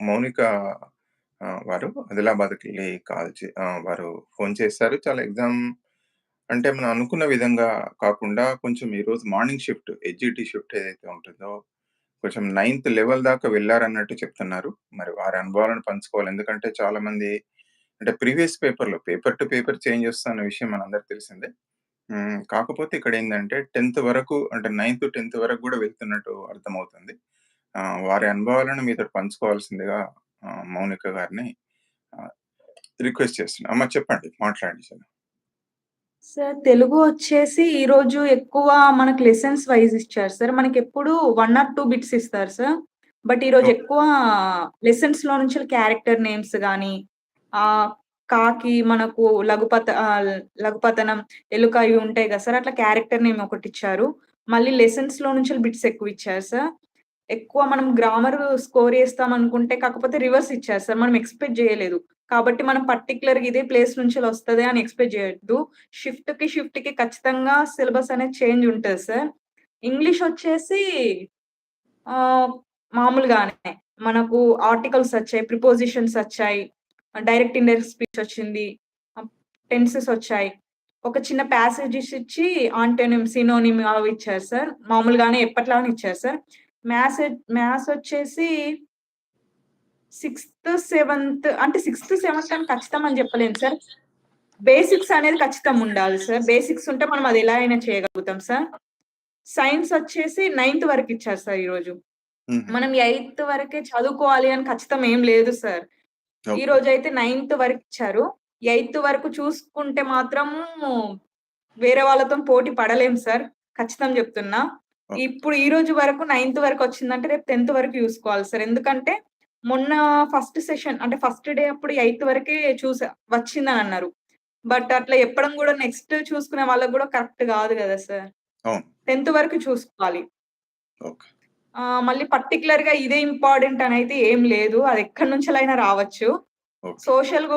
మౌనిక ఆహ్, వారు ఆదిలాబాద్‌కి కాల్ చే వారు ఫోన్ చేశారు. చాలా ఎగ్జామ్ అంటే మనం అనుకున్న విధంగా కాకుండా కొంచెం ఈరోజు మార్నింగ్ షిఫ్ట్ హెచ్‌జిటి షిఫ్ట్ ఏదైతే ఉంటుందో కొంచెం నైన్త్ లెవెల్ దాకా వెళ్ళారన్నట్టు చెప్తున్నారు. మరి వారి అనుభవాలను పంచుకోవాలి. ఎందుకంటే చాలామంది అంటే ప్రీవియస్ పేపర్‌లో పేపర్ టు పేపర్ చేంజ్ వస్తున్న విషయం మనందరికి తెలిసిందే. హ్మ్. కాకపోతే ఇక్కడేందంటే 10థ్ వరకు అంటే నైన్త్, 10థ్ వరకు గూడా వెళ్తున్నట్టు అర్థమవుతుంది. వారి అనుభవాలను మీతోటి పంచుకోవాల్సిందిగా ఆహ్, మౌనిక గారిని ఆహ్, రిక్వెస్ట్ చేస్తున్నా. అమ్మ చెప్పండి. మాట్లాడండి సార్. సార్ తెలుగు వచ్చేసి ఈరోజు ఎక్కువ మనకు లెసన్స్ వైస్ ఇచ్చారు సార్. మనకెప్పుడు 1 ఆర్ 2 బిట్స్ ఇస్తారు సార్. బట్ ఈరోజు ఓకే. ఎక్కువ లెసన్స్‌లో నుంచి క్యారెక్టర్ నేమ్స్ గాని, ఆహ్, కాకి మనకు లఘుపత ఆహ్, లఘుపతనం, ఎలుక ఇవి ఉంటాయి కదా సార్. అట్లా క్యారెక్టర్ నేమ్ ఒకటిచ్చారు. మళ్ళీ లెసన్స్‌లో నుంచి బిట్స్ ఎక్కువిచ్చారు సార్. ఎక్కువ మనం గ్రామర్ స్కోర్ చేస్తాం అనుకుంటే కాకపోతే రివర్స్ ఇచ్చారు సార్. మనం ఎక్స్‌పెక్ట్ చేయలేదు. కాబట్టి మనం పర్టికులర్ ఇదే ప్లేస్ నుంచి వస్తది అని ఎక్స్‌పెక్ట్ చేయొద్దు. షిఫ్ట్కి ఖచ్చితంగా సిలబస్ అనేది చేంజ్ ఉంటుంది సార్. ఇంగ్లీష్ వచ్చేసి మామూలుగానే మనకు ఆర్టికల్స్ వచ్చాయి, ప్రిపోజిషన్స్ వచ్చాయి, డైరెక్ట్, ఇండైరెక్ట్ స్పీచ్ వచ్చింది. టెన్సెస్ వచ్చాయి. ఒక చిన్న ప్యాసేజెస్ ఇచ్చి ఆంటోనిమ్, సినోనిమ్ అవి ఇచ్చారు సార్. మామూలుగానే ఎప్పటిలాగానే ఇచ్చారు సార్. మ్యాథ్స్ మ్యాథ్స్ వచ్చేసి సిక్స్త్, సెవెంత్ అంటే సిక్స్త్, సెవెంత్ అని ఖచ్చితం అని చెప్పలేను సార్. బేసిక్స్ అనేది ఖచ్చితంగా ఉండాలి సార్. బేసిక్స్ ఉంటే మనం అది ఎలా అయినా చేయగలుగుతాం సార్. సైన్స్ వచ్చేసి నైన్త్ వరకు ఇచ్చారు సార్ ఈరోజు. మనం ఎయిత్ వరకే చదువుకోవాలి అని ఖచ్చితం ఏం లేదు సార్. ఓకే. ఈరోజైతే నైన్త్ వరకు ఇచ్చారు. ఎయిత్ వరకు చూసుకుంటే మాత్రము వేరే వాళ్ళతోని పోటీ పడలేం సార్. ఖచ్చితం చెప్తున్నా. ఇప్పుడు ఈ రోజు వరకు నైన్త్ వరకు వచ్చిందంటే రేపు 10థ్ వరకు చూసుకోవాలి సార్. ఎందుకంటే మొన్న ఫస్ట్ సెషన్ అంటే ఫస్ట్ డే అప్పుడు ఎయిత్ వరకే చూసా వచ్చిందని అన్నారు. బట్ అట్లా చెప్పడం గూడా నెక్స్ట్ చూసుకునే వాళ్ళకి గూడా కరెక్ట్ గాదు గదా సార్. 10థ్ వరకు చూసుకోవాలి. మళ్ళీ పర్టిక్యులర్‌గా ఇదే ఇంపార్టెంట్ అనైతే ఏం లేదు. అది ఎక్కడి నుంచెలైనా రావచ్చు. ఓకే. సోషల్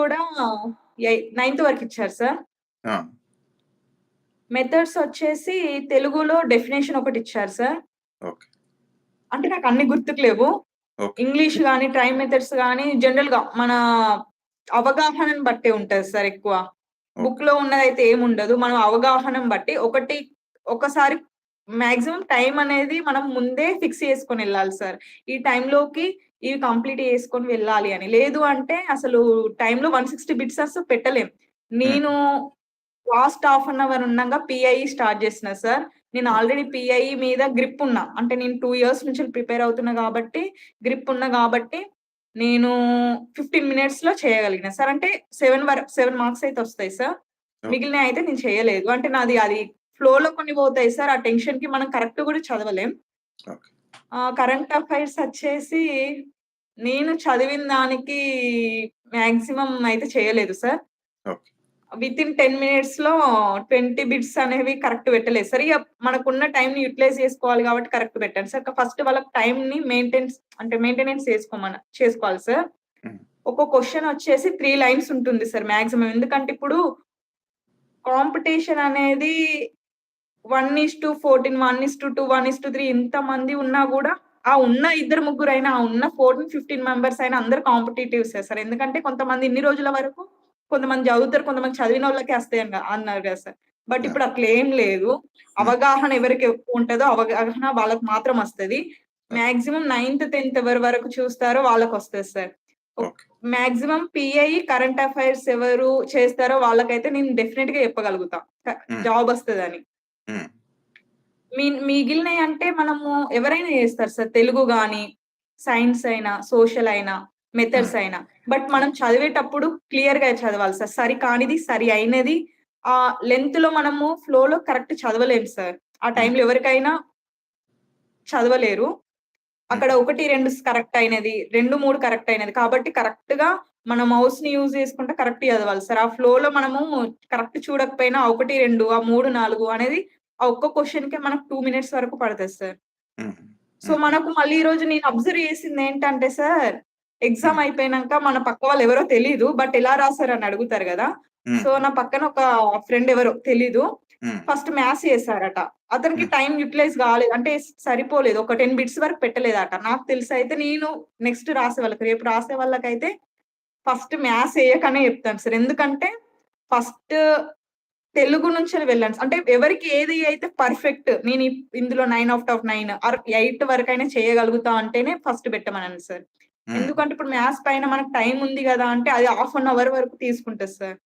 ఎయి నైన్త్ వరకు ఇచ్చారు సార్. మెథడ్స్ వచ్చేసి తెలుగులో డెఫినిషన్ ఒకటిచ్చారు సార్. ఓకే. అంటే నాకు అన్ని గుర్తుకు లేవు. ఇంగ్లీష్ గాని, ట్రై మెథడ్స్ గాని జనరల్‌గా మన అవగాహనను బట్టే ఉంటది సార్ ఎక్కువ. ఓకే. బుక్‌లో ఉన్నదైతే ఏముండదు. మనం అవగాహనను బట్టి ఒకటి ఒకసారి మాక్సిమం టైమ్ అనేది మనం ముందే ఫిక్స్ చేసుకొనెళ్ళాలి సార్. ఈ టైంలోకి ఇవి కంప్లీట్ చేసుకొని వెళ్ళాలి అని. లేదు అంటే అసలు టైమ్‌లో 160 బిట్స్ అసలు పెట్టలేం. హ్మ్. నేను లాస్ట్ హాఫ్ అన్ అవర్ ఉండంగా పీఐఈ స్టార్ట్ చేసిన సార్. నేను. ఆల్రెడీ పీఐఈ మీద గ్రిప్ ఉన్నా. అంటే నేను 2 ఇయర్స్ నుంచి ప్రిపేర్ అవుతున్నా గాబట్టి, గ్రిప్ ఉన్నా గాబట్టి, నేను 15 మినిట్స్‌లో చేయగలిగినా సార్. అంటే 7 వర 7 మార్క్స్ అయితే వస్తాయి సార్. ఓకే. మిగిలినయి అయితే నేను చేయలేదు. అంటే నాది అది ఫ్లోలో కొన్ని పోతాయి సార్. ఆ టెన్షన్‌కి మనం కరెక్ట్ గూడా చదవలేం. కరెంట్ అఫైర్స్ వచ్చేసి నేను చదివిన దానికి మాక్సిమం అయితే చేయలేదు సార్. ఓకే. వితిన్ 10 మినిట్స్‌లో 20 బిట్స్ అనేవి కరెక్ట్ పెట్టలేదు సార్. ఇగ మనకున్న టైమ్‌ని యుటిలైజ్ చేసుకోవాలి కాబట్టి కరెక్ట్ పెట్టాను సార్. ఫస్ట్ వాళ్ళకి టైమ్‌ని మెయింటెన్స్ అంటే మెయింటెనెన్స్ చేసుకోమన చేసుకోవాలి సార్. హ్మ్. ఒక క్వెషన్ వచ్చేసి 3 లైన్స్ ఉంటుంది సార్ మాక్సిమం. ఎందుకంటే ఇప్పుడు కాంపిటీషన్ అనేది 1:14, 1:2, 1:3 ఇంతమంది ఉన్నా గూడా, ఆ ఉన్న ఇద్దరు ముగ్గురైనా, ఆ ఉన్న 14, 15 మెంబర్స్ అయినా అందరూ కాంపిటీటివ్సే సార్. ఎందుకంటే కొంతమంది ఇన్ని రోజుల వరకు కొంతమంది చదువుతారు. కొంతమంది చదివినోళ్ళకే వస్తాయని అన్నారు గదా సార్. బట్! ఇప్పుడు అట్లేం లేదు. హ్మ్. అవగాహన ఎవరికి ఎక్కువ ఉంటదో అవగాహన వాళ్ళకి మాత్రం వస్తది. మాక్సిమం నైన్త్, 10థ్ ఎవరి వరకు చూస్తారో వాళ్ళకొస్తది సార్. ఒక్ okay. Maximum PIE, current affairs ఎవరు చేస్తారో వాళ్ళకైతే నేను డెఫినిట్‌గా చెప్పగలుగుతా. క హ్మ్. జాబ్ వస్తదని. హ్మ్. మీ మిగిలినయి అంటే మనము ఎవరైనా చేస్తారు సార్. తెలుగు గాని, సైన్స్ అయినా, సోషల్ అయినా. మెథడ్స్ అయినా. బట్ మనం చదివేటప్పుడు క్లియర్‌గా చదవాలి సార్. సరి కానిది, సరి అయినది ఆహ్, లెంగ్త్‌లో మనము ఫ్లోలో కరెక్ట్ చదవలేము సార్. ఆ. టైంలో ఎవరికైనా చదవలేరు. అక్కడ హుహు. 1, 2 కరెక్ట్ అయినది, 2, 3 కరెక్ట్ అయినది. కాబట్టి కరెక్ట్‌గా మన మౌస్‌ని యూజ్ చేసుకుంటే కరెక్ట్ చదవాలి సార్. ఆ ఫ్లోలో మనము కరెక్ట్ చూడకపోయినా 1, 2 ఆ 3, 4 అనేది ఆ ఒక్క క్వెషన్‌కే మనకు 2 మినిట్స్ వరకు పడతది సార్. సో. మనకు మళ్ళీ ఈరోజు నేను అబ్జర్వ్ చేసిందేంటంటే సార్, ఎగ్జామ్ హ్మ్. అయిపోయినంక మన పక్క వాళ్ళు ఎవరో తెలీదు. బట్ ఎలా రాసారని అడుగుతారు గదా! హ్మ్. సో, నా పక్కన ఒక ఫ్రెండ్ ఎవరో తెలీదు. హ్మ్. ఫస్ట్ మ్యాథ్స్ చేసారట. అతనికి. టైమ్ యుటిలైజ్ కాలేదు. అంటే సరిపోలేదు. ఒక 10 బిట్స్ వరకు పెట్టలేదట. నాకు తెలిసయితే నేను నెక్స్ట్ రాసే వాళ్ళకి రేపు రాసే వాళ్ళకైతే ఫస్ట్ మ్యాథ్స్ ఎయకనే చెప్తాను సార్. ఎందుకంటే ఫస్ట్ తెలుగు నుంచెల్లి వెళ్ళండి. అంటే ఎవరికి ఏది అయితే పర్ఫెక్ట్ నేను ఇందులో 9 ఔట్ ఆఫ్ 9 ఆర్ 8 వరకైనా చేయగలుగుతా అంటేనే ఫస్ట్ పెట్టమనండి సార్. ఎందుకంటే ఇప్పుడు మ్యాథ్స్ పైన మనకు టైమ్ ఉంది గదా! అంటే అది హాఫ్ అన్ అవర్ వరకు తీసుకుంటది సార్.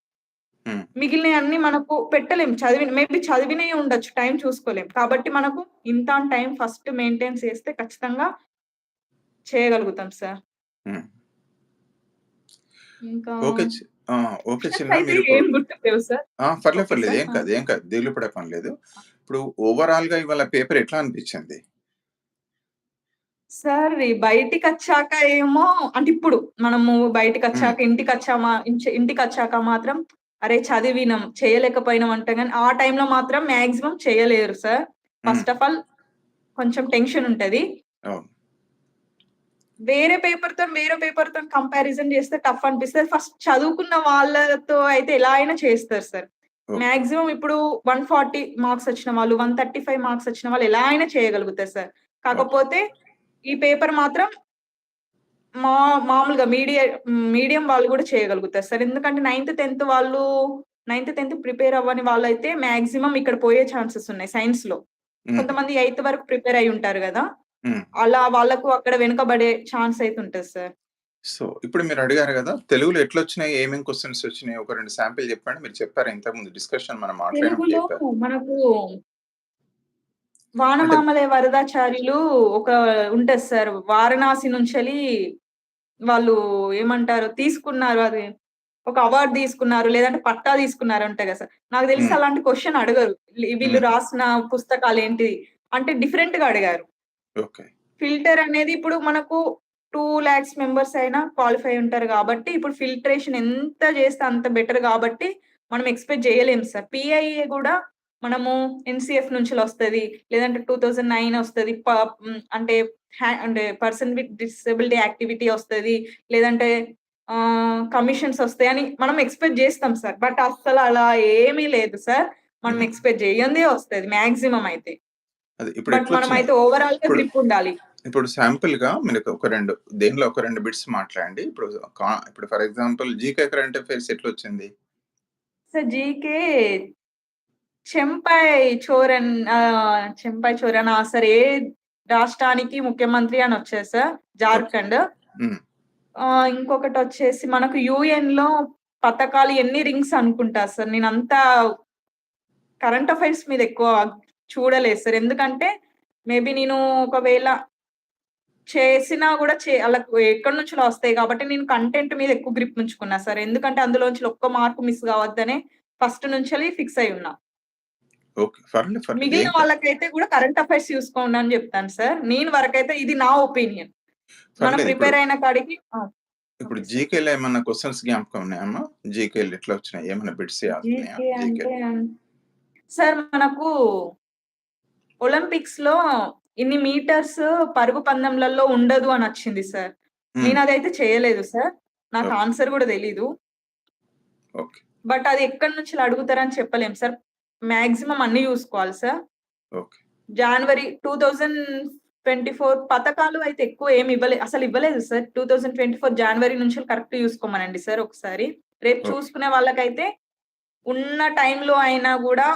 హ్మ్. మిగిలినయన్నీ మనకు పెట్టలేం. చదివిన మేబీ చదివినయే ఉండొచ్చు. టైమ్ చూసుకోలేం. కాబట్టి మనకు ఇంత టైమ్ ఫస్ట్ మెయింటైన్ చేస్తే ఖచ్చితంగా చేయగలుగుతాం సార్. ఇంకా ఓకే. చిన్న! పర్లేదు, పర్లేదు. ఏం! కాదు, ఏం కాదు. దిగులు పడే పని లేదు. ఇప్పుడు ఓవరాల్‌గా ఇవాళ పేపర్ ఎట్లా అనిపించింది? సార్ ఈ బయటికచ్చాక ఏమో అంటే ఇప్పుడు మనము హ్మ్. బయటికచ్చాక ఇంటికచ్చామా ఇంచ్ ఇంటికచ్చాక మాత్రం అరే! చదివినాం, చేయలేకపోయినాం అంటాం గానీ, ఆ టైమ్‌లో మాత్రం మాక్సిమం చేయలేరు సార్. ఫస్ట్ ఆఫ్ ఆల్ కొంచెం టెన్షన్ ఉంటది. వేరే పేపర్‌తోని, వేరే పేపర్‌తోని కంపారిజన్ చేస్తే టఫ్ అనిపిస్తది. ఫస్ట్ చదువుకున్న వాళ్ళతో అయితే ఎలా అయినా చేస్తారు సార్. మాక్సిమం ఇప్పుడు 140 మార్క్స్ వచ్చిన వాళ్ళు, 135 మార్క్స్ వచ్చిన వాళ్ళు ఎలా అయినా చేయగలుగుతారు సార్. కాకపోతే ఈ పేపర్ మాత్రం మా మామూలుగా మీడియ మీడియం వాళ్ళు గూడా చేయగలుగుతారు సార్. ఎందుకంటే నైన్త్, 10థ్ వాళ్ళు నైన్త్, 10థ్ ప్రిపేర్ అవ్వని వాళ్ళైతే మాక్సిమం ఇక్కడ పోయే ఛాన్సెస్ ఉన్నాయి సైన్స్‌లో. హుహు. కొంతమంది ఎయిత్ వరకు ప్రిపేర్ అయ్యి ఉంటారు! హ్మ్. అలా వాళ్ళకు అక్కడ వెనుకబడే ఛాన్స్ అయితే ఉంటది సార్. సో, ఇప్పుడు మీరు అడిగారు గదా! తెలుగులో ఎట్లొచ్చినాయి? ఏమేం క్వెషన్స్ వచ్చినాయి? ఒక 2 శాంపిల్ చెప్పండి. మీరు చెప్పారు ఇంతకుముందు డిస్కషన్ మనం చెప్పారు. మనకు వానమామలే వరదాచార్యులు ఒక ఉంటది సార్. వారణాసి నుంచెలి వాళ్ళు ఏమంటారు తీసుకున్నారు అది. ఒక అవార్డ్ తీసుకున్నారు. లేదంటే పట్టా తీసుకున్నారు ఉంటాయి గదా సార్. నాకు తెలిసి. అలాంటి క్వెషన్ అడగరు. వీళ్ళు. రాసిన పుస్తకాలేంటి అంటే డిఫరెంట్‌గా అడిగారు. ఓకే. ఫిల్టర్ అనేది ఇప్పుడు మనకు 2,00,000 మెంబర్స్ అయినా క్వాలిఫై ఉంటారు గాబట్టి, ఇప్పుడు ఫిల్ట్రేషన్ ఎంత చేస్తే అంత బెటర్ గాబట్టి, మనం ఎక్స్‌పెక్ట్ జేయలేము సార్. పీఐఏ గూడా మనము ఎన్‌సీఎఫ్ నుంచెలొస్తది. లేదంటే 2009 ఒస్తది. ప హ్మ్. అంటే అంటే పర్సన్ విత్ డిసబిలిటీ యాక్టివిటీ ఒస్తది. లేదంటే కమిషన్స్ ఒస్తాయని మనం ఎక్స్‌పెక్ట్ జేస్తాం సార్. బట్ అస్సలు అలా ఏమీ లేదు సార్. మనం. ఎక్స్‌పెక్ట్ జేయందే ఒస్తది మాక్సిమం అయితే. బట్ ఎట్లొచ్చినాయి? మనమైతే ఓవరాల్‌గా ఇప్పుడు గ్రిప్ ఉండాలి. ఇప్పుడు శాంపిల్‌గా మీరు ఒక 2 దేనిలో ఒక 2 బిట్స్ మాట్లాడండి. ఇప్పుడు ఇప్పుడు for example GK current affairs ఎట్లొచ్చింది? Sir GK Champai Soren Champai చోరనా సార్ ఏ రాష్ట్రానికి ముఖ్యమంత్రి అని వచ్చేది సార్. జార్ఖండ్. హ్మ్. ఆహ్, ఇంకొకటొచ్చేసి మనకు యూఎన్‌లో పతకాలు ఎన్ని రింగ్స్ అనుకుంటా సార్. నేనంతా కరెంట్ అఫైర్స్ మీద ఎక్కువ చూడలేదు సార్. ఎందుకంటే మేబీ నేను ఒకవేళ చేసినా గూడా చే ఆళ్ళకు ఎక్కడి నుంచో వస్తాయి కాబట్టి నేను కంటెంట్ మీద ఎక్కువ గ్రిప్ ఉంచుకున్నా సార్. ఎందుకంటే అందులోంచి ఒక్క మార్క్ మిస్ కావద్దనే ఫస్ట్ నుంచెల్లి ఫిక్స్ అయ్యి ఉన్నా. ఓకే. పర్లేదు, పర్లేదు. మిగిలిన. వాళ్ళకైతే గూడా కరెంట్ అఫైర్స్ చూసుకోండి అని జెప్తాను సార్. నేను వరకైతే ఇది నా ఒపీనియన్. మనం ప్రిపేర్ అయిన కాడికి! ఇప్పుడు. జీకేలో ఏమన్నా క్వెషన్స్ జ్ఞాపకం ఉన్నాయమ్మా? జీకేలో ఎట్లా వచ్చినాయి? బిట్స్ అంటే జీకేలో? సార్ మనకు ఒలింపిక్స్‌లో ఇన్ని మీటర్స్ పరుగు పందెంలలో ఉండదు అని వచ్చింది సార్. హ్మ్. నేనదైతే చేయలేదు సార్. నాకు. ఆన్సర్ గూడా తెలీదు. ఓకే. బట్ అది ఎక్కడి నుంచెల్లి అడుగుతారని చెప్పలేం సార్. మాక్సిమం అన్నీ చూసుకోవాలి సార్. జాన్వరి 2024 పతకాలు అయితే ఎక్కువ ఏమి ఇవ్వలే అసలు ఇవ్వలేదు సార్. 2024 జాన్వరి నుంచి కరెక్ట్ చూసుకోమనండి సార్ ఒకసారి. రేపు. చూసుకునే వాళ్ళకైతే ఉన్న టైంలో అయినా గూడా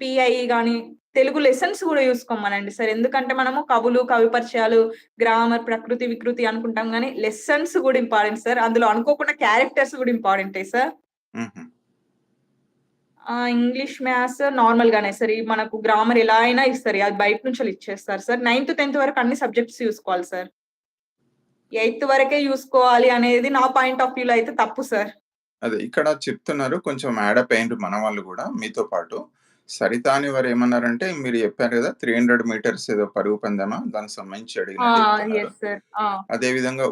పీఐఈ గాని, తెలుగు లెసన్స్ గూడా చూసుకోమనండి సార్. ఎందుకంటే మనము కవులు, కవి పరిచయాలు, గ్రామర్, ప్రకృతి, వికృతి అనుకుంటాం గానీ లెసన్స్ గూడా ఇంపార్టెంట్ సార్. అందులో అనుకోకుండా క్యారెక్టర్స్ గూడా ఇంపార్టెంటే సార్. ఇంగ్లీష్, మ్యాథ్స్ నార్మల్‌గానే సార్. ఈ మనకు గ్రామర్ ఎలా అయినా ఇస్తారు. అది బయట నుంచెల్లి ఇచ్చేస్తారు సార్. నైన్త్, 10థ్ వరకు అన్ని సబ్జెక్ట్స్ చూసుకోవాలి సార్. ఎయిత్ వరకే చూసుకోవాలి అనేది నా పాయింట్ ఆఫ్ వ్యూలో అయితే తప్పు సార్. అదే ఇక్కడ చెప్తున్నారు. కొంచెం యాడప్ అయిండ్రు మన వాళ్ళు గూడా మీతో పాటు. సరిత అని వారు ఏమన్నారంటే మీరు చెప్పారు గదా! 300 మీటర్స్ ఏదో పరుగు పందెమా? దానికి సంబంధించి సార్. ఆ! అదే విధంగా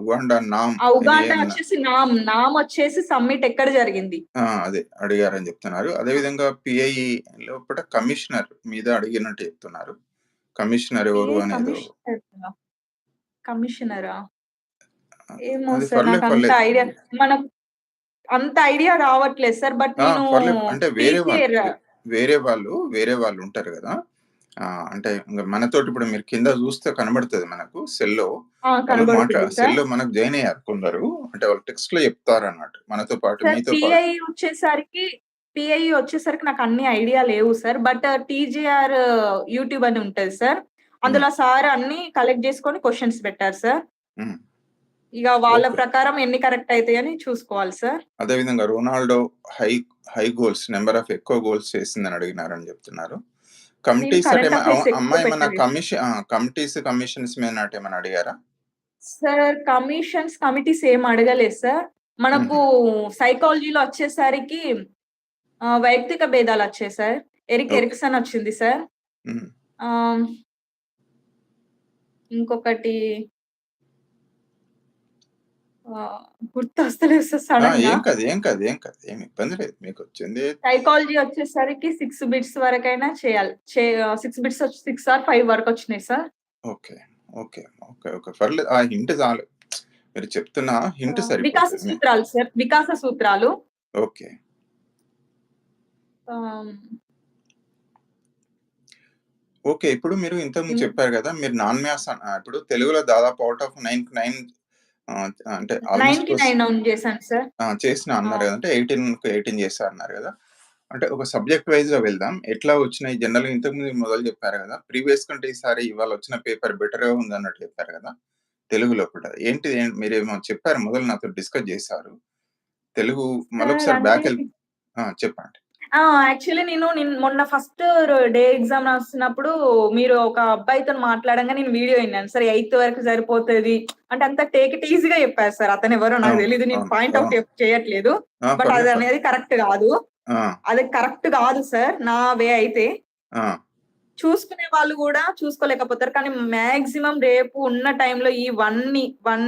ఉగాండా నామ్ ఆ ఉగాండా వచ్చేసి నామ్. నామ్ వచ్చేసి సమ్మిట్ ఎక్కడ జరిగింది? అదే అడిగారని చెప్తున్నారు. అదే! విధంగా పీఐఈ లోపట కమిషనర్ మీద అడిగినట్టు చెప్తున్నారు. కమిషనర్ ఎవరు అనేదో కమిషనరా? ఏమో సార్ పర్లేదు. ఐడియా మనం అంత ఐడియా రావట్లేదు సార్. బట్! నేను. అంటే వేరే వేరే వాళ్ళు, వేరే వాళ్ళు ఉంటారు గదా! అంటే ఇంగ మనతోటి ఇప్పుడు మీరు కింద జూస్తే కనబడతది మనకు సెల్‌లో. ఆ! వాళ్ళు మాట్లా కనబడుతుంది సార్. సెల్‌లో మనకు జాయిన్ అయ్యారు కొందరు. అంటే వాళ్ళు టెక్స్ట్‌లో చెప్తారన్నట్టు. మనతో పాటు సార్ మీతో పాటు. టీఐ వచ్చేసరికి టీఐ వచ్చేసరికి నాకు అన్ని ఐడియా లేవు సార్. బట్ టీజీఆర్ యూట్యూబ్ అని ఉంటది సార్. హ్మ్. అందులో సార్ అన్నీ కలెక్ట్ జేసుకొని క్వెషన్స్ పెట్టారు సార్. హ్మ్. ఇగ వాళ్ళ ఓకే. ప్రకారం ఎన్ని కరెక్ట్ అయితాయని చూసుకోవాలి సార్. అదే విధంగా Ronaldo high high goals number of ఎక్కువ గోల్స్ చేసిందని అడిగినారని జెప్తున్నారు. కమిటీస్ అంటే అమ్మాయి పెట్టలేదు. కమిషన్! కమిటీస్, కమిషన్స్ మీద నాటేమన్నా అడిగారా? సార్ కమిషన్స్, కమిటీస్ ఏం అడగలేదు సార్. మనకు. సైకాలజీలో వచ్చేసరికి వైయక్తిక భేదాలొచ్చాయి సార్. ఎరిక్. ఎరిక్సన్ వచ్చింది సార్. ఇంకొకటి ఆహ్, గుర్తొస్తలేదు సార్ ఆ! సడెన్‌గా. ఏం కాదు. ఏం కాదు. ఏం కాదు. ఏమి ఇబ్బంది లేదు. మీకొచ్చింది సైకాలజీ వచ్చేసరికి 6 బిట్స్ వరకైనా చేయాలి. చే ఆహ్, 6 బిట్స్ వచ్చి 6 or 5 వరకొచ్చినాయి sir. Okay. Okay. Okay. Okay. పర్లేదు. ఆ హింట్ చాలు. మీరు చెప్తున్న హింట్ ఆహ్, వికాస సరిపోతది. సూత్రాలు సార్. వికాస సూత్రాలు. ఓకే. ఆహ్ ఓకే. ఇప్పుడు మీరు ఇంతకుముందు హ్మ్. చెప్పారు గదా! మీరు నాన్ మ్యాథ్స్ ఆహ్, ఇప్పుడు తెలుగులో దాదాపు ఔట్ ఆఫ్ 9కి 9 ఆహ్, అంటే ఆల్‌మోస్ట్ 9కి క్వెస్ 9 అవును చేశాను సార్. ఆ! చేసినా! అన్నారు గదా! అంటే 18కి 18 చేశా అన్నారు గదా! అంటే ఒక సబ్జెక్ట్ వైస్‌గా వెళ్దాం. ఎట్లా వచ్చినాయి జనరల్‌గా ఇంతకుముందు మీరు మొదలు చెప్పారు గదా! ప్రీవియస్ కంటే ఈసారి ఇవాళ వచ్చిన పేపర్ బెటర్‌గా ఉందన్నట్టు చెప్పారు గదా! తెలుగులో కూడా. ఏంటిది ఏం మీరేమో చెప్పారు మొదలు నాతో డిస్కస్ చేశారు. తెలుగు సార్ మళ్ళొకసారి అంటే బ్యాక్ ఆ! చెప్పండి. ఆ! యాక్చువల్లీ నేను నిన్ మొన్న ఫస్ట్ డే ఎగ్జామ్ రాస్తున్నప్పుడు మీరు ఒక అబ్బాయితోని మాట్లాడంగా నేను వీడియో ఇన్నాను. సార్ 8థ్ వరకు సరిపోతది. అంటే అంత టేక్ ఇట్ ఈజీగా చెప్పారు సార్. అతనెవరో నాకు అవును. తెలీదు. నేను. పాయింట్. చెప్ చేయట్లేదు. బట్. పర్లేదు. అదనేది కరెక్ట్. ఆ! అది కరెక్ట్ గాదు సార్. నా వే అయితే. చూసుకునే వాళ్ళు గూడా చూసుకోలేకపోతారు. కానీ మాక్సిమం రేపు ఉన్న టైంలో ఈ 1 ని 1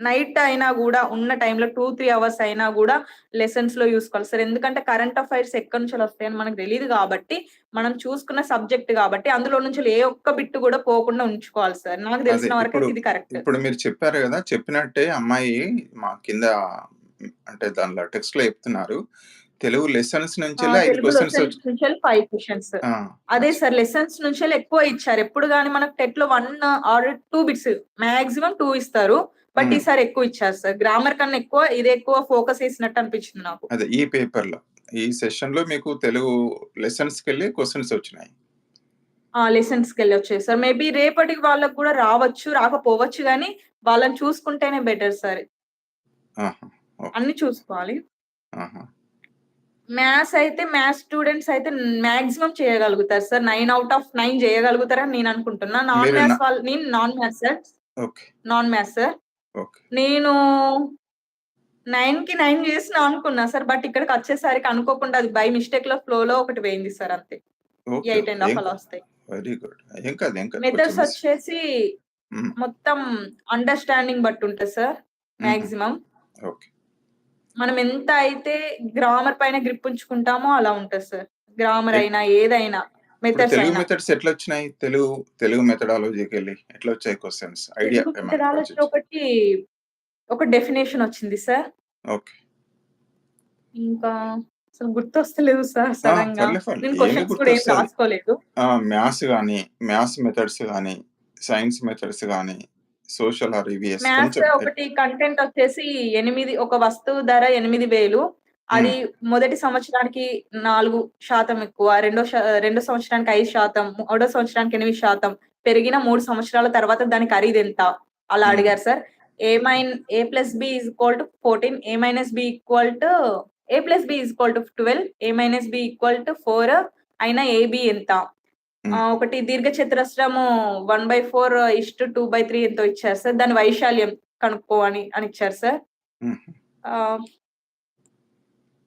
నైట్ అయినా గూడా ఉన్న టైంలో 2, 3 అవర్స్ అయినా గూడా లెసన్స్‌లో చూసుకోవాలి సార్. ఎందుకంటే కరెంట్ అఫైర్స్ ఎక్కడి నుంచెల్లి వస్తాయని మనకు తెలీదు గాబట్టి, మనం చూసుకున్న సబ్జెక్ట్ గాబట్టి అందులో నుంచి ఏ ఒక్క బిట్ గూడా పోకుండా ఉంచుకోవాలి సార్. నాకు. తెలిసిన వరకైతే ఇది కరెక్ట్. ఇప్పుడు మీరు చెప్పారు గదా! చెప్పినట్టే అమ్మాయి మా కింద అంటే దానిలో టెక్స్ట్‌లో చెప్తున్నారు. తెలుగు లెసన్స్ ఆ! నుంచెల్లి 5 తెలుగు క్వెషన్స్ లెసన్స్ వచ్చి నుంచెల్లి 5 క్వెషన్స్. ఆ! అదే సార్ లెసన్స్ నుంచెల్లి ఎక్కువ ఇచ్చారు. ఎప్పుడు గాని మనకు టెట్‌లో 1 ఆర్ 2 బిట్స్ మాక్సిమం 2 ఇస్తారు. బట్. ఈసారి ఎక్కువ ఇచ్చారు సార్. గ్రామర్ కన్నా ఎక్కువ ఇదే ఎక్కువ ఫోకస్ చేసినట్టు అనిపించింది నాకు. అదే ఈ పేపర్‌లో. ఈ సెషన్‌లో మీకు తెలుగు లెసన్స్‌కెళ్ళి క్వెషన్స్ వచ్చినాయి. ఆ! లెసన్స్‌కెళ్ళి వచ్చాయి సార్. మేబీ రేపటికి వాళ్ళకి గూడా రావచ్చు, రాకపోవచ్చు గానీ వాళ్ళని చూసుకుంటేనే బెటర్ సార్. అన్నీ చూసుకోవాలి. మ్యాథ్స్ అయితే మ్యాథ్స్ స్టూడెంట్స్ అయితే మాక్సిమం చేయగలుగుతారు సార్. 9 ఔట్ ఆఫ్ 9 చేయగలుగుతారని నేను అనుకుంటున్నా. నాన్ మ్యాథ్స్ వాళ్ళు నేను non maths sir. Non maths sir. Okay. నేను 9కి 9 చేసినా అనుకున్నా సార్. బట్ ఇక్కడికొచ్చేసరికి అనుకోకుండా అది బై మిస్టేక్‌లో ఫ్లోలో ఒకటి పోయింది సార్ అంతే. ఓకే. 8 ఓకే. ½ ఏం అలా కాదు. వస్తాయి. Very good. ఏం కాదు. ఏం కాదు. కొంచెం మెథడ్స్ మిస్ వచ్చేసి హ్మ్. మొత్తం అండర్‌స్టాండింగ్ బట్టి ఉంటది సార్ హుహు. మాక్సిమం. ఓకే. మనం ఎంత అయితే గ్రామర్ పైన గ్రిప్ ఉంచుకుంటామో అలా ఉంటది సార్. గ్రామర్ అయినా, ఏదైనా మెథడ్స్ తెలుగు. మెథడ్స్ ఎట్లొచ్చినాయి? తెలుగు, తెలుగు మెథడాలజీకెళ్ళి ఎట్లొచ్చాయి క్వెషన్స్? ఐడియా తెలుగు ఏమన్నా మెథడాలజీ కొంచెం ఒకటి ఒక డెఫినిషన్ వచ్చింది సార్. ఓకే. ఇంకా అసలు గుర్తొస్తలేదు సార్! సడెన్‌గా. నేను కూడా ఏం? రాసుకోలేదు. ఆ! మ్యాథ్స్ గాని, మ్యాథ్స్ మెథడ్స్ గాని, సైన్స్ మెథడ్స్ గాని, సోషల్ మ్యాథ్స్ ఒకటి కంటెంట్ వచ్చేసి 8 ఒక వస్తువు ధర 8000 అది. మొదటి సంవత్సరానికి 4% ఎక్కువ. రెండో రెండో సంవత్సరానికి 5%, మూడో సంవత్సరానికి 8% పెరిగిన 3 సంవత్సరాల తర్వాత దాని ఖరీదెంత? అలా హుహు. అడిగారు sir. A mine A plus B is equal to 14 A minus B equal to A plus B is equal to 12 A minus B equal to 4 అయినా ఏబీ ఎంత? హ్మ్. ఆహ్, ఒకటి దీర్ఘచతురస్రము 1/4:2/3 ఎంతో ఇచ్చారు సార్. దాని వైశాల్యం కనుక్కో అని అని ఇచ్చారు సార్.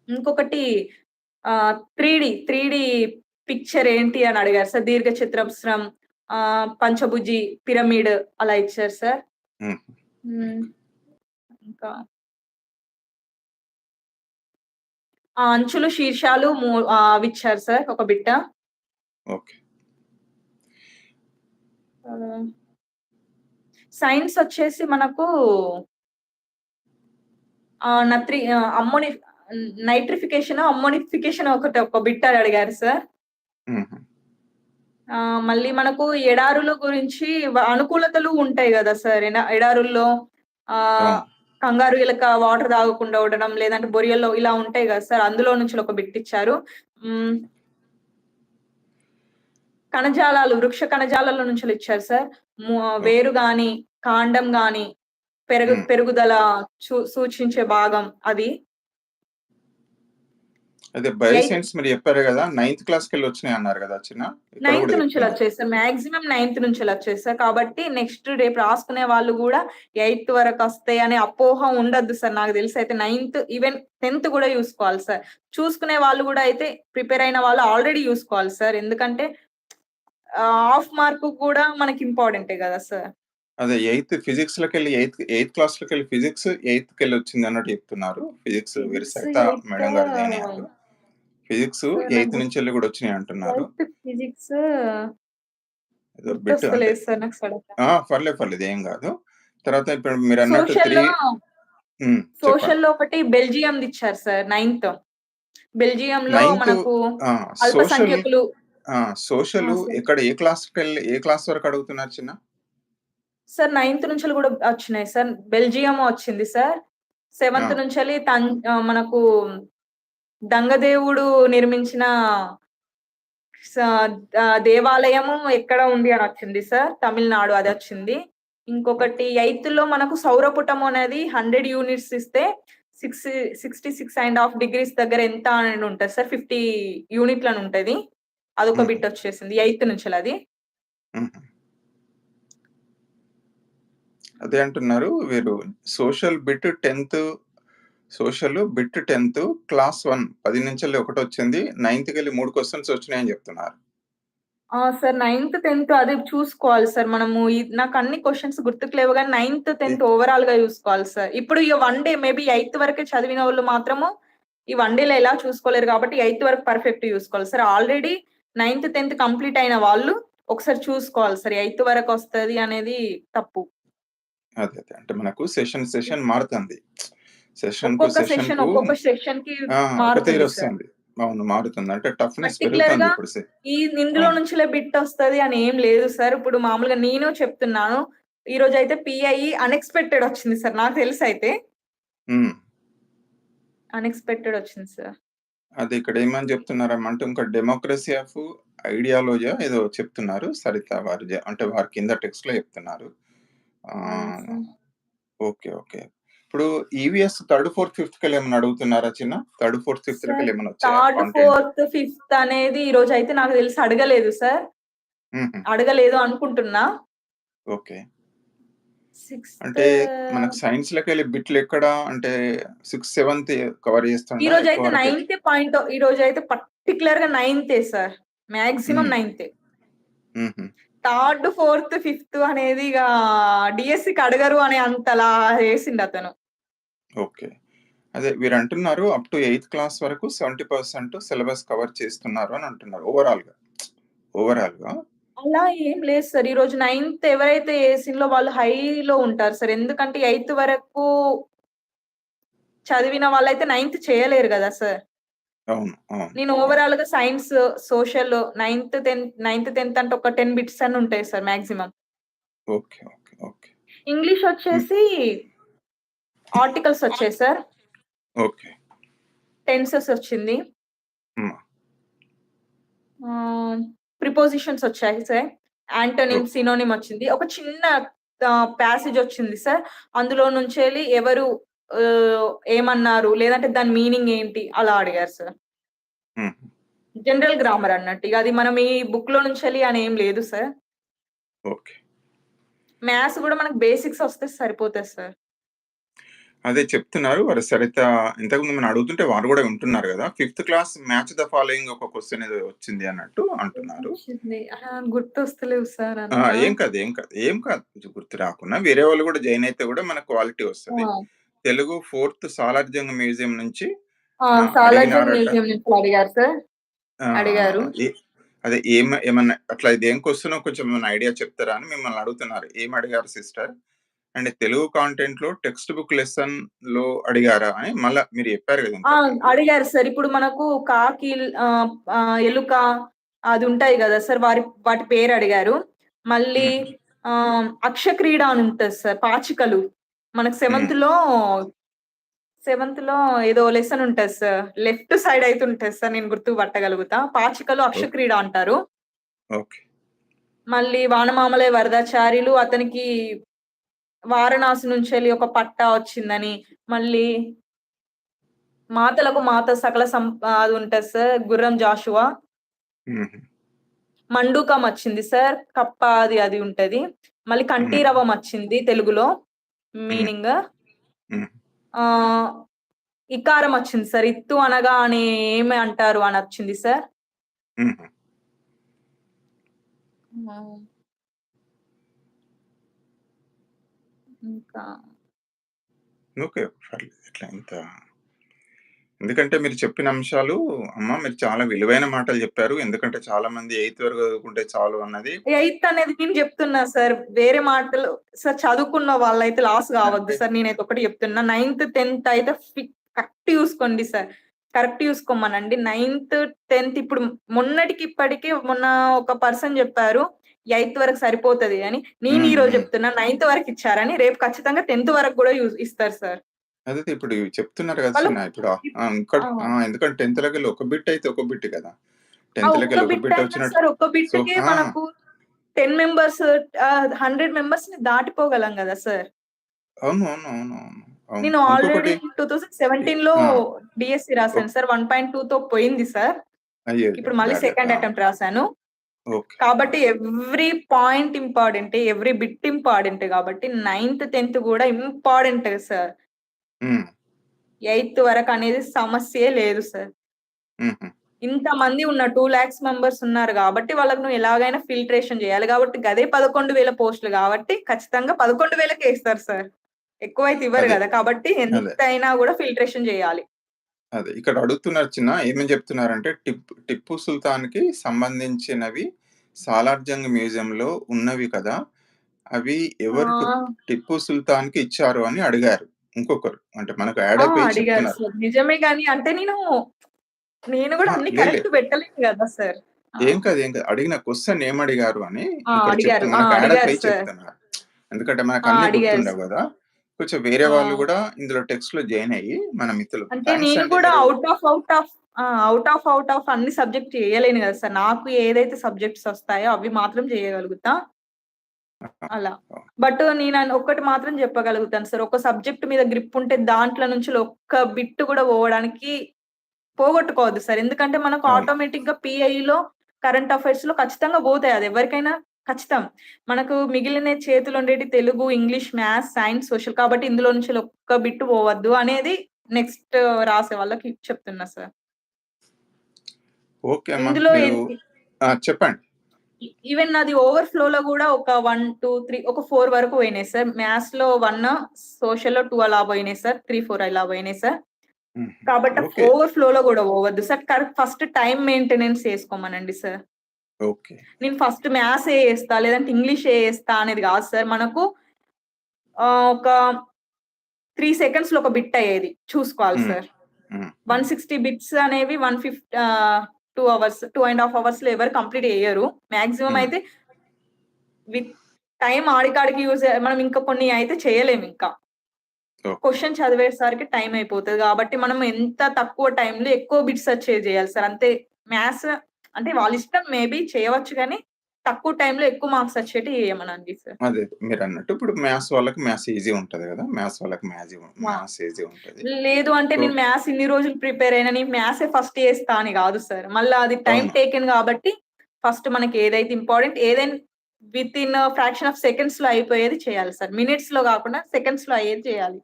ఇంకొకటి ఆహ్, 3డీ, 3డీ పిక్చర్ ఏంటి అని అడిగారు సార్. దీర్ఘచతురస్రం, ఆహ్, పంచభుజి, పిరమిడ్ అలా ఇచ్చారు సార్. ఇంకా ఆ! అంచులు, శీర్షాలు ము ఆహ్, అవిచ్చారు సార్ ఒక బిట్ట. ఓకే. సైన్స్ వచ్చేసి మనకు నత్రి అమ్మోని నైట్రిఫికేషన్, అమ్మోనిఫికేషన్ ఒకటి ఒక బిట్ అడిగారు సార్. మళ్ళీ మనకు ఎడారుల గురించి అనుకూలతలు ఉంటాయి గదా సార్! ఎడారుల్లో అవును. కంగారు ఎలక వాటర్ తాగకుండా ఉండడం, లేదంటే బొరియల్లో ఇలా ఉంటాయి గదా సార్! అందులో నుంచి ఒక బిట్ ఇచ్చారు. కణజాలాలు, వృక్ష కణజాలాల నుంచెల్లి ఇచ్చారు సార్. వేరు గాని, కాండం గాని, పెరుగు. పెరుగుదల సూచించే భాగం అది. అదే బయో ఎయిత్ సైన్స్ మీరు చెప్పారు గదా! నైన్త్ క్లాస్‌కెళ్ళి వచ్చినాయన్నారు గదా! అర్చన. ఇక్కడ నైన్త్ గూడా నుంచెల్లి చెప్తున్నారు. వచ్చాయి సార్. మాక్సిమం నైన్త్ నుంచెల్లి వచ్చాయి సార్. కాబట్టి నెక్స్ట్ రేపు రాసుకునే వాళ్ళు గూడా ఎయిత్ వరకొస్తాయి అనే అపోహ ఉండొద్దు సార్. నాకు తెలిసైతే నైన్త్ ఈవెన్ 10థ్ గూడా చూసుకోవాలి సార్. చూసుకునే వాళ్ళు గూడా అయితే ప్రిపేర్ అయిన వాళ్ళు ఆల్రెడీ చూసుకోవాలి సార్. ఎందుకంటే హాఫ్ మార్క్ కూడా మనకి ఇంపార్టెంటే గదా సార్! అదే ఎయిత్ ఫిజిక్స్‌లోకెళ్ళి ఎయిత్ ఎయిత్ క్లాస్‌లోకెళ్ళి ఫిజిక్స్ ఎయిత్‌కెళ్ళి వచ్చిందన్నట్టు చెప్తున్నారు. ఫిజిక్స్ వీరు ఫిజిక్స్ సరిత ఎయిత్ మేడం గారు. ఫిజిక్స్ ఎయిత్ గుర్తు నుంచెల్లి గూడా వచ్చినాయి అంటున్నారు. ఫిజిక్స్ ఏదో బిట్. ఆ! పర్లేదు, పర్లేదు ఏం గాదు. తర్వాత ఇప్పుడు 3 సోషల్‌లో హ్మ్. చెప్పండి. సోషల్‌లో ఒకటి బెల్జియంది ఇచ్చారు సార్ నైన్త్. బెల్జియంలో నైన్త్ మనకు! సోషల్ అల్పసంఖ్యాకులు ఆ! ఆ! Social sir. ఎక్కడ ఏ క్లాస్‌కెళ్ళి ఏ క్లాస్ వరకు అడుగుతున్నారు చిన్న? సార్ నైన్త్ నుంచెల్లి గూడా వచ్చినాయి సార్. బెల్జియం వచ్చింది సార్. సెవెంత్ తన్ ఆహ్, మనకు దంగదేవుడు నిర్మించిన దేవాలయము ఎక్కడ ఉంది అని వచ్చింది సార్. తమిళనాడు. అదొచ్చింది. ఓకే. ఇంకొకటి ఎయిత్‌లో మనకు సౌరపుటం అనేది 100 యూనిట్స్ ఇస్తే సిక్స్ 66 డిగ్రీస్ దగ్గర ఎంత అని ఉంటది సార్. 50 యూనిట్లని ఉంటది. అదొక. బిట్ వచ్చేసింది. ఎయిత్ నుంచెలది. హుహు. అదే అంటున్నారు వీరు సోషల్ బిట్ 10థ్ సోషల్ బిట్ 10థ్ క్లాస్ 1 10 నుంచెల్లి ఒకటొచ్చింది. నైన్త్‌కెళ్ళి 3 క్వెషన్స్ వచ్చినాయని చెప్తున్నారు. ఆ! సార్ నైన్త్, 10థ్ అది చూసుకోవాలి సార్. మనము ఈ నాకు అన్ని క్వెషన్స్ గుర్తుకు లేవు గానీ నైన్త్, ఎ 10థ్ ఓవరాల్‌గా చూసుకోవాలి సార్. ఇప్పుడు ఈ వన్ డే మేబీ ఎయిత్ వరకే చదివినోళ్ళు మాత్రము ఈ వన్ డేలో ఎలా చూసుకోలేరు కాబట్టి ఎయిత్ వరకు పర్ఫెక్ట్ చూసుకోవాలి సార్. ఆల్రెడీ నైన్త్, 10థ్ కంప్లీట్ అయిన వాళ్ళు ఒకసారి చూసుకోవాలి సార్. ఎయిత్ వరకొస్తది అనేది తప్పు. అదే, అదే. అంటే మనకు సెషన్, సెషన్ మారుతుంది. సెషన్‌కు ఒక్కొక్క సెషన్ ఒక్కొక్క! ఒక మారుతుంది సార్. తీరొస్తుంది. అవును. మారుతుంది. అంటే టఫ్‌నెస్ పెరుగుతుంది ఇప్పుడు ఈ ఇందులో. నుంచిలే బిట్ ఒస్తది అని ఏం లేదు సార్. ఇప్పుడు మామూలుగా నేను చెప్తున్నాను. ఈరోజైతే పీఐఈ అన్‌ఎక్స్‌పెక్టెడ్ వచ్చింది సార్. నాకు తెలిసైతే. హ్మ్. అన్‌ఎక్స్‌పెక్టెడ్ వచ్చింది సార్. అదే ఇక్కడ ఏమని చెప్తున్నారమంటే ఇంక డెమోక్రసీ ఆఫ్ ఐడియాలజీయో ఏదో చెప్తున్నారు. సరిత వారు అంటే వారి కింద టెక్స్ట్‌లో చెప్తున్నారు. అవును ఆహ్, సార్. ఓకే. ఓకే. ఇప్పుడు ఈవీఎస్ థర్డ్, ఫోర్త్, ఫిఫ్త్‌కెళ్ళి ఏమన్నా అడుగుతున్నారా చిన్న? థర్డ్, ఫోర్త్, ఫిఫ్త్‌లకెళ్ళి ఏమన్నా వచ్చాయా థర్డ్? ఫోర్త్, ఫిఫ్త్ అనేది ఈరోజైతే నాకు తెలిసి అడగలేదు సార్. అడగలేదు అనుకుంటున్నా. ఓకే. అంటే మనకు సైన్స్‌లోకెళ్ళి బిట్లెక్కడ అంటే 6, 7థ్ కవర్ చేస్తుండా ఎక్కువ ఈరోజైతే వరకే? నైన్తే పాయింట్ ఈరోజైతే పర్టిక్యులర్‌గా నైన్తే సార్. మాక్సిమం. నైన్తే. థర్డ్, ఫోర్త్, ఫిఫ్త్ అనేది ఇగ డీఎస్‌సీకి అడగరు అనే అంతలా చేసిండతను. ఓకే. అదే వీరంటున్నారు అప్ టు ఎయిత్ క్లాస్ వరకు 70% సిలబస్ కవర్ చేస్తున్నారు అని అంటున్నారు. ఓవరాల్‌గా. ఓవరాల్‌గా. అలా ఏం లేదు సార్. ఈరోజు నైన్త్ ఎవరైతే ఏసిన్‌లో వాళ్ళు హైలో ఉంటారు సార్. ఎందుకంటే ఎయిత్ వరకు చదివిన వాళ్ళైతే నైన్త్ చేయలేరు గదా సార్. అవును. అవును. నేను అవును. ఓవరాల్‌గా సైన్స్, సోషల్ నైన్త్, 10 నైన్త్, 10థ్ అంటే ఒక 10 బిట్స్ అన్న ఉంటాయి sir maximum. Okay. Okay. Okay. English hmm. వచ్చేసి ఆర్టికల్స్ వచ్చాయి సార్. ఓకే. టెన్సెస్ వచ్చింది. ప్రిపోజిషన్స్ వచ్చాయి సార్. యాంటోనిమ్. సినోనిమ్ వచ్చింది. ఒక చిన్న ప్యాసేజ్ వచ్చింది సార్. అందులో నుంచెల్లి ఎవరు ఏమన్నారు? లేదంటే దాని మీనింగ్ ఏంటి? అలా అడిగారు సార్. జనరల్ గ్రామర్ అన్నట్టు. ఇగ అది మనం ఈ బుక్‌లో నుంచెల్లి అని ఏం లేదు సార్. ఓకే. మ్యాథ్స్ గూడా మనకు బేసిక్స్ వస్తే సరిపోతది సార్. అదే చెప్తున్నారు. వారు సరిత ఇంతకుముందు మనం అడుగుతుంటే వారు గూడా వింటున్నారు గదా! Fifth class match the following ఒక క్వెషన్ ఏదో వచ్చింది అన్నట్టు అంటున్నారు. గుర్తొస్తలేవు సార్. ఏం కాదు. ఏం కాదు. ఏం కాదు. గుర్తు రాకున్నా వేరే వాళ్ళు గూడా జాయిన్ అయితే గూడా మనకు క్వాలిటీ వస్తది. తెలుగు ఫోర్త్ సాలార్జంగ్ మ్యూజియం నుంచి అడిగారు అదే ఏం ఏమన్నా అట్లా ఇదేం క్వెషనో కొంచెం ఐడియా చెప్తారా అని మిమ్మల్ని అడుగుతున్నారు. ఏం అడిగారు సిస్టర్? అంటే తెలుగు కాంటెంట్‌లో టెక్స్ట్ బుక్ లెసన్‌లో అడిగారా అని మళ్ళా మీరు చెప్పారు కదా. అడిగారు సార్. ఇప్పుడు మనకు కాకి ఎలుక అది ఉంటాయి గదా సార్! వారి వాటి పేరు అడిగారు. మళ్ళీ హుహు. ఆహ్, అక్షక్రీడ అని ఉంటది సార్. పాచికలు. మనకు హ్మ్. సెవెంత్‌లో సెవెంత్‌లో ఏదో లెసన్ ఉంటది సార్. లెఫ్ట్ సైడ్ అయితే ఉంటది సార్. నేను గుర్తుపట్టగలుగుతా. పాచికలు ఓకే. అక్షక్రీడ అంటారు. మళ్ళీ వానమామలై వరదాచార్యులు అతనికి వారణాసి నుంచెల్లి ఒక పట్టా వచ్చిందని, మళ్ళీ మాతలకు మాత సకల సం అది ఉంటది సార్. గుర్రం జాషువా. మండూకం వచ్చింది సార్. కప్ప అది అది ఉంటది. మళ్ళీ. కంఠీరవం వచ్చింది తెలుగులో. మీనింగ్. ఆహ్, ఇకారం వచ్చింది సార్. ఇత్తు అనగా అని ఏమి అంటారు అని వచ్చింది సార్. హుహు. హ్మ్. ఇంకా ఓకే. పర్లేదు. ఇట్లా ఇంత ఎందుకంటే మీరు చెప్పిన అంశాలు అమ్మ మీరు చాలా విలువైన మాటలు చెప్పారు. ఎందుకంటే చాలా మంది ఎయిత్ వరకు చదువుకుంటే చాలు అన్నది ఎయిత్ అనేది నేను చెప్తున్నా సార్. వేరే మాటలు సార్ చదువుకున్న వాళ్ళైతే లాస్ కావద్దు సార్. నేనైతే ఒకటి చెప్తున్నా. నైన్త్, 10థ్ అయితే ఫి కరెక్ట్ చూసుకోండి సార్. కరెక్ట్ చూసుకోమనండి. నైన్త్, 10థ్ ఇప్పుడు మొన్నటికి ఇప్పటికి మొన్న ఒక పర్సన్ చెప్పారు. ఎయిత్ వరకు సరిపోతది అని. నేను. ఈరోజు హ్మ్. చెప్తున్నా. నైన్త్ వరకు ఇచ్చారని. రేపు ఖచ్చితంగా 10థ్ వరకు కూడా యూజ్ ఇస్తారు సార్. అదే ఇప్పుడు చెప్తున్నారు కదా ఇప్పుడు! ఎందుకంటే 10థ్‌లకెళ్ళి ఒక బిట్ అయితే ఒక బిట్ కదా! ఒక్క 10థ్‌లకెళ్ళి ఒక బిట్ బిట్ వచ్చినట్టు బిట్‌కే ఆ! మనకు 10 మెంబర్స్ ఆహ్, 100 మెంబర్స్‌ని దాటిపోగలం గదా సార్! అవును. అవును. అవును. అవును. నేను ఆల్రెడీ ఇంకొకటి ఈ 2017లో ఆ! డీఎస్సీ రాసాను సార్. 1.2తో పోయింది సార్. ఇప్పుడు మళ్ళీ. సెకండ్! అటెంప్ట్ రాసాను. కాబట్టి ఎవ్రీ పాయింట్ ఇంపార్టెంటే. ఎవ్రీ బిట్ ఇంపార్టెంటే కాబట్టి 9థ్, 10థ్ కూడా ఇంపార్టెంటే సార్. ఎయిత్ వరకనేది సమస్యే లేదు సార్. హుహు. ఇంతమంది ఉన్న 2,00,000 మెంబర్స్ ఉన్నారు గాబట్టి వాళ్ళకి నువ్వు ఎలాగైనా ఫిల్ట్రేషన్ జేయాలి గాబట్టి గదే 11,000 పోస్టులు గాబట్టి ఖచ్చితంగా 11,000కే ఇస్తారు సార్. ఎక్కువైతే ఇవ్వరు. గదా! కాబట్టి. ఎంతైనా గూడా ఫిల్ట్రేషన్ జేయాలి. అదే. ఇక్కడ అడుగుతున్నారు చిన్న ఏమని చెప్తున్నారంటే టిప్ టిప్పు సుల్తాన్‌కి సంబంధించినవి సాలార్జంగ్ మ్యూజియంలో ఉన్నవి కదా! అవి ఎవరు! టిప్పు సుల్తాన్‌కి ఇచ్చారు అని అడిగారు. ఇంకొకరు. అంటే మనకు యాడ్ ఆ! అయిపోయి అడిగారు చెప్తున్నారు. సార్. నిజమే గాని అంటే నేను, నేను గూడా అహా! అన్ని లే లే. కరెక్ట్ పెట్టలేను గదా సార్. ఆ! ఏం కాదు. ఏం కాదు. అడిగిన క్వెషన్ ఏమడిగారు అని ఆ! ఇక్కడ చెప్తు అడిగారు. ఆ! మనకు యాడ్ అడిగారు అయిపోయి సార్. చెప్తున్నారు. ఎందుకంటే మనకు ఆ! అన్నీ అడిగారు గుర్తుండవు సార్. గదా! కొంచెం వేరే వాళ్ళు! గూడా ఇందులో టెక్స్ట్‌లో జాయిన్ అయ్యి మన మిత్రులు అంటే నేను కూడా out of, out of! Out of, out of అన్ని సబ్జెక్ట్ చేయలేను గదా సార్. నాకు ఏదైతే సబ్జెక్ట్స్ వస్తాయో అవి మాత్రం చేయగలుగుతా. అలా. బట్ నేను ఒక్కటి మాత్రం చెప్పగలుగుతాను సార్. ఒక సబ్జెక్ట్ మీద గ్రిప్ ఉంటే దాంట్లో నుంచి ఒక్క బిట్ కూడా పోవడానికి పోగొట్టుకోవద్దు సార్. ఎందుకంటే మనకు అవును. ఆటోమేటిక్‌గా పీఐలో, కరెంట్ అఫైర్స్‌లో ఖచ్చితంగా పోతాయి. అది ఎవరికైనా ఖచ్చితం. మనకు మిగిలిన చేతులు ఉండేటి Telugu, English, maths, science, social కాబట్టి ఇందులో నుంచి ఒక్క బిట్ పోవద్దు అనేది నెక్స్ట్ రాసే వాళ్ళకి చెప్తున్నా సార్. ఓకే. ఇందులో! చెప్పండి. ఈవెన్ నాది ఓవర్ ఫ్లోలో గూడా ఒక 1, 2, 3 ఒక 4 వరకు పోయినాయి సార్. మ్యాథ్స్‌లో 1, సోషల్‌లో 2 అలా పోయినాయి సార్. 3, 4 ఇలా పోయినాయి సార్. కాబట్టి. ఓవర్ ఫ్లోలో గూడా పోవద్దు సార్. ఫస్ట్ టైమ్ మెయింటెనెన్స్ చేసుకోమనండి సార్. నేను ఫస్ట్ మ్యాథ్సే చేస్తా, లేదంటే ఇంగ్లీషే చేస్తా అనేది గాదు సార్. మనకు ఒక 3 సెకండ్స్‌లో ఒక బిట్ అయ్యేది. చూసుకోవాలి. సార్. హ్మ్. 160 బిట్స్ అనేవి వన్ ఫిఫ్ ఆహ్, 2 అవర్స్, 2 ½ అవర్స్‌లో ఎవరు కంప్లీట్ చెయ్యరు. మాక్సిమం. అయితే విత్ టైమ్ ఆడికాడికి యూజ్ మనం ఇంకా కొన్ని అయితే చేయలేమింకా. ఓకే. క్వెషన్ చదివేసరికి టైమ్ అయిపోతది గాబట్టి మనం ఎంత తక్కువ టైమ్‌లో ఎక్కువ బిట్స్ వచ్చేవి చేయాలి సార్. అంతే మ్యాథ్స్ అంటే వాళ్ళిష్టం మేబీ చేయవచ్చు గానీ, తక్కువ టైమ్‌లో ఎక్కువ మార్క్స్ వచ్చేటివి చేయమనండి సార్. అదే మీరన్నట్టు ఇప్పుడు మ్యాథ్స్ వాళ్ళకి మ్యాథ్స్ ఈజీ ఉంటది గదా! మ్యాథ్స్ వాళ్ళకి మ్యాథ్స్! మ్యాథ్స్ ఈజీ ఉంటది. లేదు అంటే నేను మ్యాథ్స్ ఇన్ని రోజులు ప్రిపేర్ అయినా నేను మ్యాథ్సే ఫస్ట్ చేస్తా అని గాదు సార్. మళ్ళా అది అవును. టేకెన్ గాబట్టి ఫస్ట్ మనకి ఏదైతే ఇంపార్టెంట్ ఏదైనా వితిన్ ఫ్రాక్షన్ ఆఫ్ సెకండ్స్‌లో అయిపోయేది చేయాలి సార్. మినిట్స్‌లో గాకుండా సెకండ్స్‌లో అయ్యేది చేయాలి.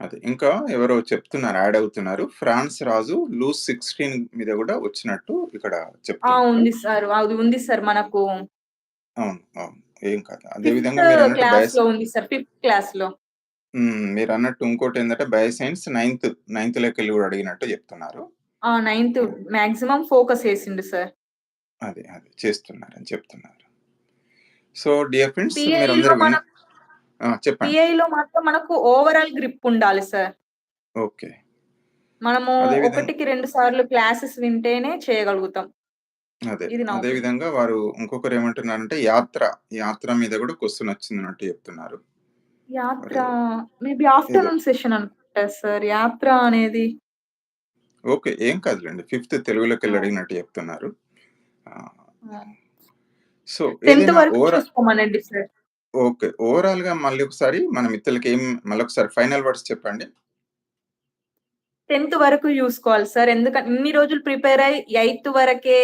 అది. ఇంకా ఎవరో చెప్తున్నారు యాడ్ అవుతున్నారు. ఫ్రాన్స్ రాజు లూస్ 16 మీద గూడా వచ్చినట్టు ఇక్కడ ఆ! చెప్తున్నారు. ఉంది సార్. అది ఉంది సార్ మనకు. అవును. అవును. ఏం కాదు. అదే ఫిఫ్త్ విధంగా మీరన్నట్టు బయోస్ క్లాస్‌లో ఉంది సార్. ఫిఫ్త్ క్లాస్‌లో. హ్మ్. మీరన్నట్టు ఇంకోటేందంటే బయో సైన్స్ నైన్త్, నైన్త్‌లోకెళ్ళి గూడా అడిగినట్టు చెప్తున్నారు. ఆ! Ninth hmm. మాక్సిమం ఫోకస్ చేసిండు సార్. అదే. అదే. చేస్తున్నారని చెప్తున్నారు. సో డియర్ ఫ్రెండ్స్ పీఐలో మీరందరూ! చెప్పండి. టీఐలో మాత్రం మనకు ఓవరాల్ గ్రిప్ ఉండాలి సార్. ఓకే. మనము ఒకటికి 2 సార్లు క్లాసెస్ వింటేనే చేయగలుగుతాం. అదే. అదే. విధంగా వారు ఇంకొకరేమంటున్నారంటే యాత్ర, యాత్ర మీద గూడా క్వెషన్ వచ్చిందన్నట్టు చెప్తున్నారు. యాత్ర మేబీ ఆఫ్టర్‌నూన్ సెషన్ అనుకుంటా సార్. యాత్ర అనేది ఓకే. ఏం కాదులెండి. ఫిఫ్త్ తెలుగులోకెళ్ళి ఆ! అడిగినట్టు చెప్తున్నారు. సో, 10థ్ ఏదైనా వరకు చూసుకోమనండి సార్. ఓకే. ఓవరాల్‌గా మళ్ళీ ఒకసారి మన మిత్రులకి ఏం మళ్ళొకసారి ఫైనల్ వర్డ్స్ చెప్పండి. 10థ్ వరకు చూసుకోవాలి సార్. ఎందుకంటే ఇన్ని రోజులు ప్రిపేర్ అయ్యి ఎయిత్ వరకే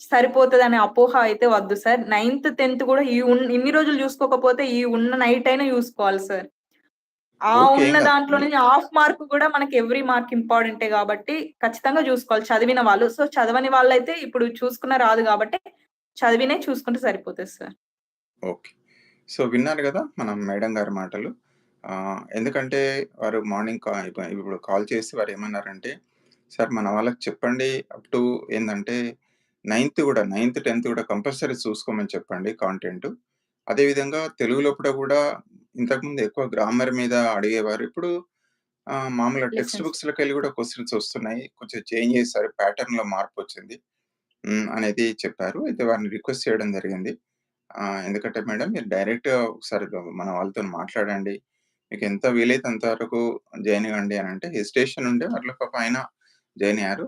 సరిపోతదనే అపోహ అయితే వద్దు సార్. నైన్త్, 10థ్ కూడా ఈ ఉన్ ఇన్ని రోజులు చూసుకోకపోతే ఈ ఉన్న నైట్ అయినా చూసుకోవాలి సార్. ఆ ఓకే. ఏం ఉన్న. దాంట్లో నుంచి హాఫ్ మార్క్ కూడా మనకి ఎవ్రీ మార్క్ ఇంపార్టెంటే కాబట్టి ఖచ్చితంగా చూసుకోవాలి చదివిన వాళ్ళు. సో, చదవని వాళ్ళైతే ఇప్పుడు చూసుకున్న రాదు కాబట్టి చదివినయి చూసుకుంటే సరిపోతది సార్. ఓకే. సో, విన్నారు గదా! మన మేడం గారి మాటలు. ఆహ్, ఎందుకంటే వారు మార్నింగ్ కా ఇప ఇప్పుడు కాల్ చేసి వారేమన్నారంటే, "సార్ మన వాళ్ళకి చెప్పండి అప్ టు ఏందంటే నైన్త్ గూడా, నైన్త్, 10థ్ గూడా కంపల్సరీ చూసుకోమని చెప్పండి కాంటెంట్. అదే విధంగా తెలుగు లోపట గూడా ఇంతకుముందు ఎక్కువ గ్రామర్ మీద అడిగేవారు. ఇప్పుడు ఆహ్, మామూలుగా టెక్స్ట్ లెసన్స్. బుక్స్‌లోకెళ్ళి గూడా క్వెషన్స్ వస్తున్నాయి. కొంచెం చేంజ్ చేశారు. ప్యాటర్న్‌లో మార్పొచ్చింది." హ్మ్. అనేది చెప్పారు. అయితే వారిని రిక్వెస్ట్ చేయడం జరిగింది. ఆహ్, ఎందుకంటే మేడం మీరు డైరెక్ట్‌గా ఒకసారి మన వాళ్ళతోని మాట్లాడండి. మీకెంత వీలైతే అంత వరకు జాయిన్ అవ్వండి అనంటే హెసిటేషన్ ఉండే అట్లా పాపం ఆయన జాయిన్ అయ్యారు.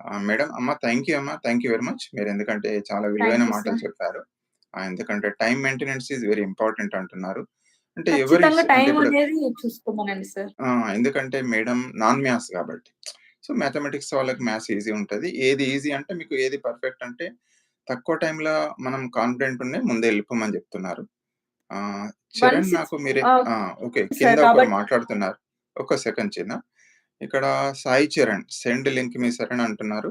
ఆహ్, మేడం అమ్మ థాంక్ యూ అమ్మ. Thank you very much. మీరెందుకంటే చాలా విలువైన యూ మాటలు సార్. చెప్పారు. ఆహ్, ఎందుకంటే time maintenance is very important అంటున్నారు. అంటే ఎవరి ఖచ్చితంగా స్ అంటే టైం ఇప్పుడు అనేది చూసుకోమనండి సార్. ఆ! ఎందుకంటే మేడం నాన్ మ్యాథ్స్ గాబట్టి. సో, మ్యాథమెటిక్స్ వాళ్ళకి మ్యాథ్స్ ఈజీ ఉంటది. ఏది ఈజీ అంటే మీకు ఏది పర్ఫెక్ట్ అంటే తక్కువ టైమ్‌లో మనం కాన్ఫిడెంట్ ఉన్నాయి ముందే ఎళ్ళిపోమని జెప్తున్నారు. ఆహ్, చరణ్ 160 నాకు మీరే ఆ! ఆ! ఓకే. కింద సార్ ఒకరు కాబట్టి మాట్లాడుతున్నారు. ఒక్క సెకండ్ చిన్న. ఇక్కడ Sai Charan send link me Sharan అంటున్నారు.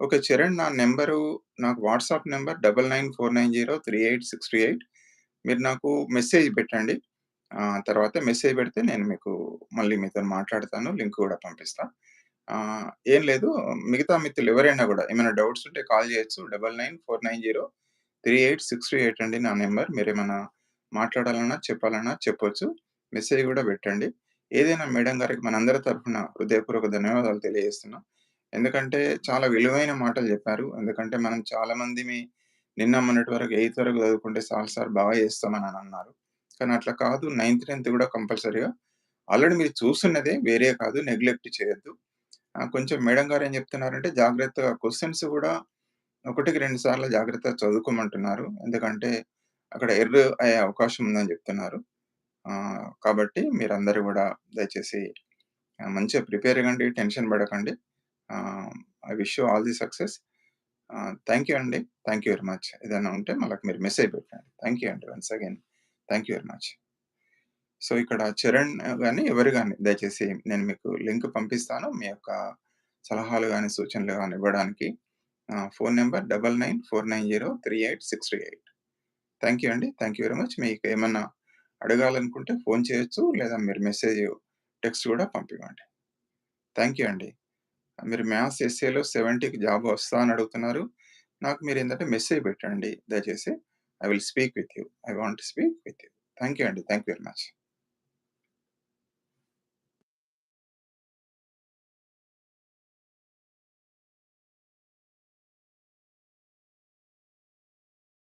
ఓకే. చరణ్ నా నంబరు నాకు వాట్సాప్ నంబర్ 9949038638 మీరు నాకు మెసేజ్ పెట్టండి. తర్వాత మెసేజ్ పెడితే నేను మీకు మళ్ళీ మీతోని మాట్లాడతాను. లింక్ గూడా పంపిస్తా. ఆ ఏం లేదు మిగతా మిత్రులు ఎవరైనా గూడా ఏమైనా డౌట్స్ ఉంటే కాల్ చేయొచ్చు. 9949038638 అండి నా నంబర్. మీరేమన్నా మాట్లాడాలన్నా, చెప్పాలన్నా చెప్పొచ్చు. మెసేజ్ గూడా పెట్టండి. ఏదైనా మేడం గారికి మనందరి తరపున హృదయపూర్వక ధన్యవాదాలు తెలియజేస్తున్నాం ఎందుకంటే చాలా విలువైన మాటలు చెప్పారు. ఎందుకంటే మనం చాలా మందిమి నిన్న మొన్నటి వరకు ఎయిత్ వరకు చదువుకుంటే సార్ సార్ బాగా చేస్తామని అన్నారు. కానీ అట్లా కాదు. నైన్త్, 10థ్ గూడా కంపల్సరీగా ఆల్రెడీ మీరు చూస్తున్నదే వేరే కాదు. నెగ్లెక్ట్ చేయొద్దు. కొంచెం మేడం గారు ఏం చెప్తున్నారంటే జాగ్రత్తగా క్వశ్చన్స్ కూడా ఒకటికి రెండు సార్లు జాగ్రత్తగా చదువుకోమంటున్నారు. ఎందుకంటే అక్కడ ఎర్రర్ అయ్యే అవకాశం ఉందని చెప్తున్నారు. కాబట్టి మీరందరూ కూడా దయచేసి మంచిగా ప్రిపేర్ అయ్యండి టెన్షన్ పడకండి. I wish you all the success. Thank you అండి. Thank you very much. ఏదైనా ఉంటే మళ్ళీ మీరు మెసేజ్ పెట్టండి. థ్యాంక్ యూ అండి once again. Thank you very much. So, ఇక్కడ చరణ్ గాని, ఎవరు గాని దయచేసి నేను మీకు లింక్ పంపిస్తాను. మీ యొక్క సలహాలు గాని, సూచనలు గాని ఇవ్వడానికి. Ah, six number 9949038638 thank you అండి. Thank you very much. మీకేమన్నా అడగాలనుకుంటే ఫోన్ చేయొచ్చు. లేదా మీరు మెసేజ్, టెక్స్ట్ గూడా పంపివ్వండి. థాంక్ యూ అండి. మీరు మ్యాథ్స్, ఎస్ఏలో 70కి జాబ్ వస్తా అని అడుగుతున్నారు. నాకు మీరేందంటే మెసేజ్ పెట్టండి దయచేసి. I will speak with you. I want to speak with you. Thank you అండి. Thank you very much.